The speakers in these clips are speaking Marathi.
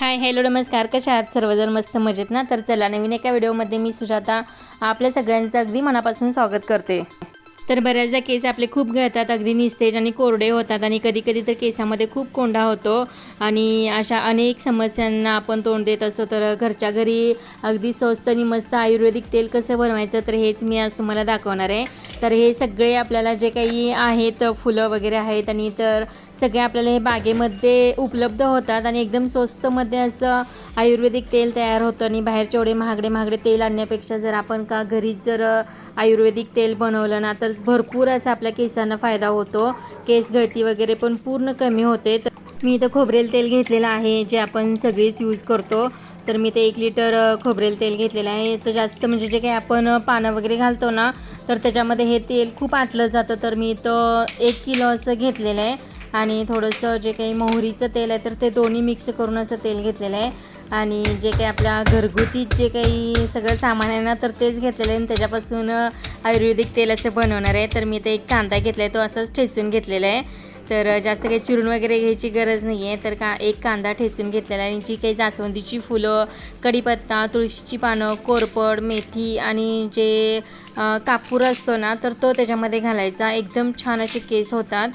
हाय हॅलो नमस्कार. कशा आहात? सर्वजण मस्त मजेत ना? तर चला नवीन एका व्हिडिओमध्ये मी सुजाता आपल्या सगळ्यांचं अगदी मनापासून स्वागत करते. तर बऱ्याचदा केस आपले खूप गळतात अगदी निस्तेज आणि कोरडे होतात आणि कधी कधी तर केसामध्ये खूप कोंडा होतो आणि अशा अनेक समस्यांना आपण तोंड देत असतो. तर घरच्या घरी अगदी स्वस्त आणि मस्त आयुर्वेदिक तेल कसं बनवायचं तर हेच मी आज तुम्हाला दाखवणार आहे. तर हे सगळे आपल्याला जे काही आहेत फुलं वगैरे आहेत आणि तर सगळे आपल्याला हे बागेमध्ये उपलब्ध होतात आणि एकदम स्वस्तमध्ये असं आयुर्वेदिक तेल तयार होतं आणि बाहेरचे एवढे महागडे महागडे तेल आणण्यापेक्षा जर आपण का घरीच जर आयुर्वेदिक तेल बनवलं ना तर भरपूर असा आपल्या केसांना फायदा होतो. केस गळती वगैरे पण पूर्ण कमी होते. तर मी इथं खोबरेल तेल घेतलेलं आहे जे आपण सगळीच यूज करतो. तर मी ते एक लिटर खोबरेल तेल घेतलेलं आहे. याचं जास्त म्हणजे जे काही आपण पानं वगैरे घालतो ना तर त्याच्यामध्ये हे तेल खूप आटलं जातं. तर मी इथं एक किलो असं घेतलेलं आहे. आणि थोडंसं जे काही मोहरीचं तेल आहे तर ते दोन्ही मिक्स करून असं तेल घेतलेलं आहे. आणि जे काही आपल्या घरगुती जे काही सगळं सामान आहे ना तर तेच घेतलेलं आहे. आणि त्याच्यापासून आयुर्वेदिक तेल असं बनवणार आहे. तर मी ते एक कांदा घेतला आहे तो असंच ठेचून घेतलेला आहे. तर जास्त काही चिरून वगैरे घ्यायची गरज नाही आहे. तर का एक कांदा ठेचून घेतलेला आहे. आणि जी काही जास्वंदीची फुलं कढीपत्ता तुळशीची पानं कोरपड मेथी आणि जे कापूर असतो ना तर तो त्याच्यामध्ये घालायचा. एकदम छान असे केस होतात.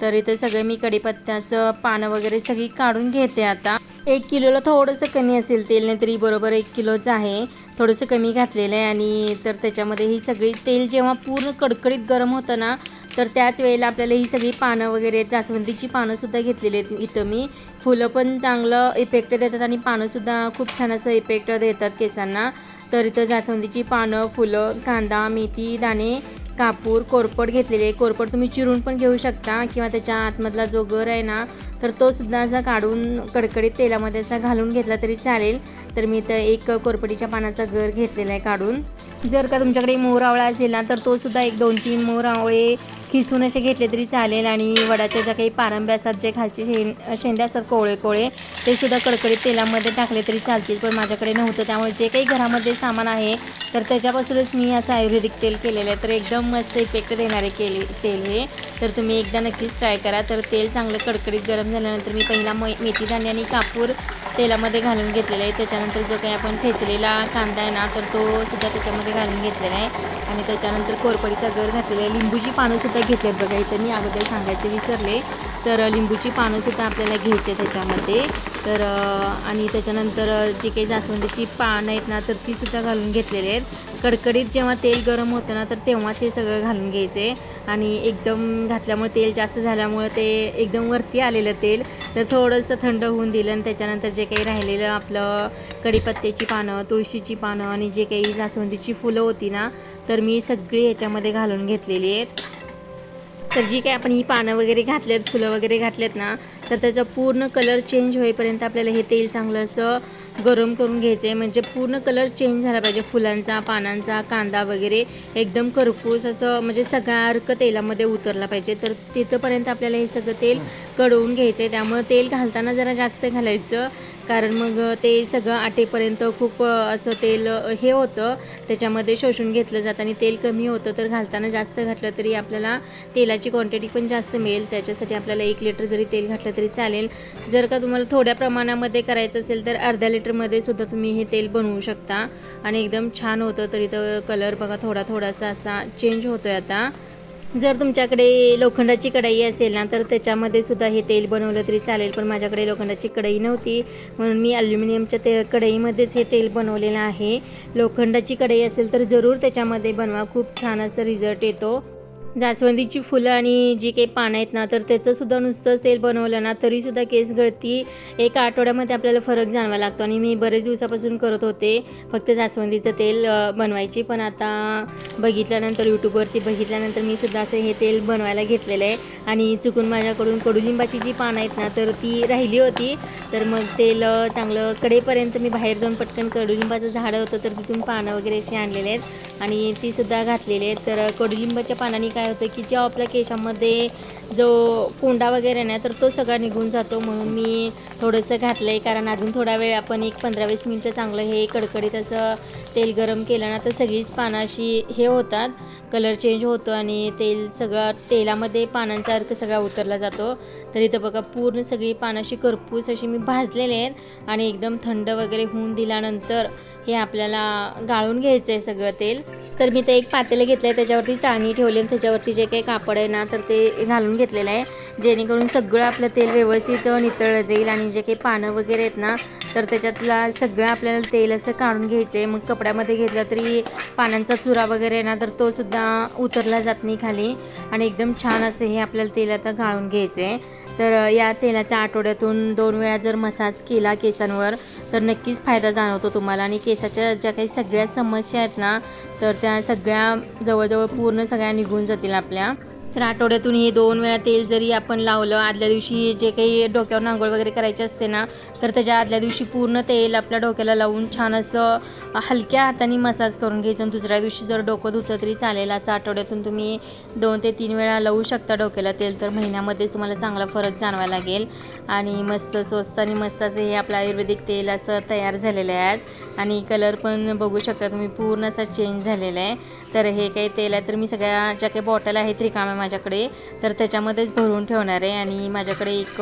तर इथे सगळे मी कढीपत्त्याचं पानं वगैरे सगळी काढून घेते आता. एक किलोला थोडंसं कमी असेल तेल नाही तरी बरोबर एक किलोचं आहे. थोडंसं कमी घातलेलं आहे आणि तर त्याच्यामध्ये ही सगळी तेल जेव्हा पूर्ण कडकडीत गरम होतं ना तर त्याच वेळेला आपल्याला ही सगळी पानं वगैरे जास्वंदीची पानंसुद्धा घेतलेली आहेत इथं मी. फुलं पण चांगलं इफेक्ट देतात आणि पानंसुद्धा खूप छान असं इफेक्ट देतात केसांना. तर इथं जास्वंदीची पानं फुलं कांदा मेथी दाणे कापूर कोरपड घेतलेले आहे. कोरपड तुम्ही चिरून पण घेऊ शकता किंवा त्याच्या आतमधला जो गर आहे ना तर तो सुद्धा असा काढून कडकडीत तेलामध्ये असा घालून घेतला तरी चालेल. तर मी इथं एक कोरपडीच्या पानाचा गर घेतलेला आहे काढून. जर का तुमच्याकडे मोर आवळा असेल ना तर तो सुद्धा एक दोन तीन मोर आवळे खिसून असे घेतले तरी चालेल. आणि वडाच्या ज्या काही पारंब्या असतात जे खालचे शें शेंडे असतात कोवळे कोवळे ते सुद्धा कडकडीत तेलामध्ये टाकले तरी चालतील. पण माझ्याकडे नव्हतं. त्यामुळे जे काही घरामध्ये सामान आहे तर त्याच्यापासूनच मी असं आयुर्वेदिक तेल केलेलं आहे. तर एकदम मस्त इफेक्ट देणारे केले तेल हे. तर तुम्ही एकदा नक्कीच ट्राय करा. तर तेल चांगलं कडकडीत गरम झाल्यानंतर मी पहिला मै मेथी दाणे आणि कापूर तेलामध्ये घालून घेतलेलं आहे. त्याच्यानंतर जो काही आपण ठेचलेला कांदा आहे ना तर तो सुद्धा त्याच्यामध्ये घालून घेतलेला आहे. आणि त्याच्यानंतर कोरपडीचा गर घातलेला आहे. लिंबूची पानंसुद्धा घेतली आहेत बघा. इथं मी अगोदर सांगायचे विसरले. तर लिंबूची पानंसुद्धा आपल्याला घ्यायची त्याच्यामध्ये. तर आणि त्याच्यानंतर जे जी काही जास्वंदीची पानं आहेत ना तर तीसुद्धा घालून घेतलेली आहेत. कडकडीत जेव्हा तेल गरम होतं ना तर तेव्हाच हे सगळं घालून घ्यायचे. आणि एकदम घातल्यामुळे तेल जास्त झाल्यामुळं ते एकदम वरती आलेलं तेल तर थोडंसं थंड होऊन दिलं आणि त्याच्यानंतर जे काही राहिलेलं आपलं कढीपत्त्याची पानं तुळशीची पानं आणि जे काही जास्वंदीची फुलं होती ना तर मी सगळी ह्याच्यामध्ये घालून घेतलेली आहेत. तर जी काही आपण ही पानं वगैरे घातलेत फुलं वगैरे घातलेत ना तर त्याचा पूर्ण कलर चेंज होईपर्यंत आपल्याला हे तेल चांगलं असं गरम करून घ्यायचं आहे म्हणजे पूर्ण कलर चेंज झाला पाहिजे. फुलांचा पानांचा कांदा वगैरे एकदम करपूस असं म्हणजे सगळा अर्क तेलामध्ये उतरला पाहिजे. तर तिथंपर्यंत आपल्याला हे सगळं तेल कडवून घ्यायचं. आहे त्यामुळं तेल घालताना जरा जास्त घालायचं. कारण मग ते सगळं आटेपर्यंत खूप असं तेल हे होतं. त्याच्यामध्ये शोषून घेतलं जातं आणि तेल कमी होतं. तर घालताना जास्त घातलं तरी आपल्याला तेलाची क्वांटिटी पण जास्त मिळेल. त्याच्यासाठी आपल्याला एक लिटर जरी तेल घातलं तरी चालेल. जर का तुम्हाला थोड्या प्रमाणामध्ये करायचं असेल तर अर्ध्या लिटरमध्ये सुद्धा तुम्ही हे तेल बनवू शकता. आणि एकदम छान होतं. तर कलर बघा थोडा थोडासा असा चेंज होतो आहे आता. जर तुमच्याकडे लोखंडाची कढई असेल ना तर त्याच्यामध्ये सुद्धा हे तेल बनवलं तरी चालेल पण माझ्याकडे लोखंडाची कढई नव्हती. म्हणून मी ॲल्युमिनियमच्या ते कढईमध्येच हे तेल बनवलेलं आहे. लोखंडाची कढई असेल तर जरूर त्याच्यामध्ये बनवा. खूप छान असं रिझल्ट येतो. जास्वंदीची फुलं आणि जी काही पानं आहेत ना तर त्याचंसुद्धा नुसतं तेल बनवलं ना तरीसुद्धा केस गळती एका आठवड्यामध्ये आपल्याला फरक जाणवा लागतो. आणि मी बरेच दिवसापासून करत होते फक्त जास्वंदीचं तेल बनवायची. पण आता बघितल्यानंतर यूट्यूबवरती बघितल्यानंतर मी सुद्धा असं हे तेल बनवायला घेतलेलं आहे. आणि चुकून माझ्याकडून कडुलिंबाची जी पानं आहेत ना तर ती राहिली होती. तर मग तेल चांगलं कडेपर्यंत मी बाहेर जाऊन पटकन कडुलिंबाचं झाडं होतं तर तिथून पानं वगैरे अशी आणलेले आहेत. आणि तीसुद्धा घातलेली आहेत. तर कडुलिंबाच्या पानाने काय होतं की जेव्हा आपल्या केशामध्ये जो कोंडा वगैरे नाही तर तो सगळा निघून जातो. म्हणून मी थोडंसं घातलं आहे कारण अजून थोडा वेळ आपण एक पंधरा वीस मिनटं चांगलं हे कडकडीत असं तेल गरम केलं ना तर सगळीच पानं अशी हे होतात. कलर चेंज होतो आणि तेल सगळं तेलामध्ये पानांचा अर्क सगळा उतरला जातो. तर इथं बघा पूर्ण सगळी पानं अशी करपूस अशी मी भाजलेले आहेत आणि एकदम थंड वगैरे होऊन दिल्यानंतर हे आपल्याला गाळून घ्यायचं आहे सगळं तेल. तर मी ते एक पातेलं घेतलं आहे त्याच्यावरती चाळणी ठेवली आणि त्याच्यावरती जे काही कापड आहे ना तर ते घालून घेतलेलं आहे. जेणेकरून सगळं आपलं तेल व्यवस्थित नितळलं जाईल आणि जे काही पानं वगैरे आहेत ना तर त्याच्यातला सगळं आपल्याला तेल असं काढून घ्यायचं आहे. मग कपड्यामध्ये घेतलं तरी पानांचा चुरा वगैरे आहे ना तर तो सुद्धा उतरला जात नाही खाली. आणि एकदम छान असं हे आपल्याला तेल आता घाळून घ्यायचं आहे. तर या तेलाचा आठवड्यातून दोन वेळा जर मसाज केला केसांवर तर नक्कीच फायदा जाणवतो तुम्हाला. आणि केसाच्या ज्या काही सगळ्या समस्या आहेत ना तर त्या सगळ्या जवळजवळ पूर्ण सगळ्या निघून जातील आपल्या. तर आठवड्यातून हे दोन वेळा तेल जरी आपण लावलं आदल्या दिवशी जे काही डोक्यावर आंघोळ वगैरे करायची असते ना तर त्याच्या आदल्या दिवशी पूर्ण तेल आपल्या डोक्याला लावून छान असं हलक्या हाताने मसाज करून घ्यायचं आणि दुसऱ्या दिवशी जर डोकं धुतलं तरी चालेल. असं आठवड्यातून तुम्ही दोन ते तीन वेळा लावू शकता डोक्याला तेल. तर महिन्यामध्येच तुम्हाला चांगला फरक जाणवायला लागेल. आणि मस्त स्वस्त आणि मस्त असं हे आपलं आयुर्वेदिक तेल असं तयार झालेलं आहे आज. आणि कलर पण बघू शकता तुम्ही पूर्ण असा चेंज झालेला आहे. तर हे काही तेल आहे तर मी सगळ्या ज्या काही बॉटल आहेत रिकाम्या माझ्याकडे. तर त्याच्यामध्येच भरून ठेवणार आहे. आणि माझ्याकडे एक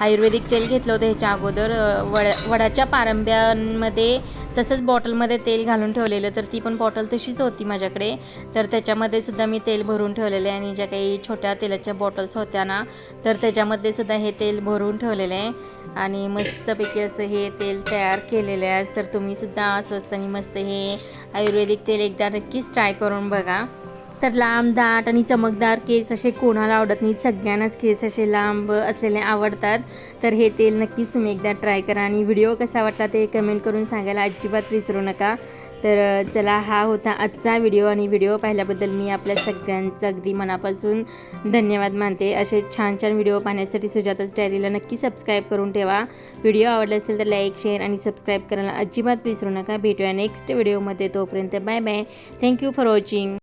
आयुर्वेदिक तेल घेतलं होतं ह्याच्या अगोदर. वड वडाच्या पारंब्यांमध्ये तसंच बॉटलमध्ये तेल घालून ठेवलेलं तर ती पण बॉटल तशीच होती माझ्याकडे. तर त्याच्यामध्ये सुद्धा मी तेल भरून ठेवलेलं आहे आणि ज्या काही छोट्या तेलाच्या बॉटल्स होत्या ना तर त्याच्यामध्ये सुद्धा हे तेल भरून ठेवलेलं आहे. आणि मस्तपैकी असं हे तेल तयार केलेलं आहे. तर तुम्ही सुद्धा स्वस्त आणि मस्त हे आयुर्वेदिक तेल एकदा नक्कीच ट्राय करून बघा. तर लांब दाट आणि चमकदार केस असे कोणाला आवडत नाहीत सगळ्यांनाच केस असे लांब असलेले आवडतात. तर हे तेल नक्कीच तुम्ही एकदा ट्राय करा आणि व्हिडिओ कसा वाटला ते कमेंट करून सांगायला अजिबात विसरू नका. तर चला हा होता आजचा व्हिडिओ आणि व्हिडिओ पाहिल्याबद्दल मी आपल्या सगळ्यांचं अगदी मनापासून धन्यवाद मानते. असे छान छान व्हिडिओ पाहण्यासाठी सुजाताच डायरीला नक्की सबस्क्राईब करून ठेवा. व्हिडिओ आवडला असेल तर लाईक शेअर आणि सबस्क्राईब करायला अजिबात विसरू नका. भेटूया नेक्स्ट व्हिडिओमध्ये तोपर्यंत bye bye thank you for watching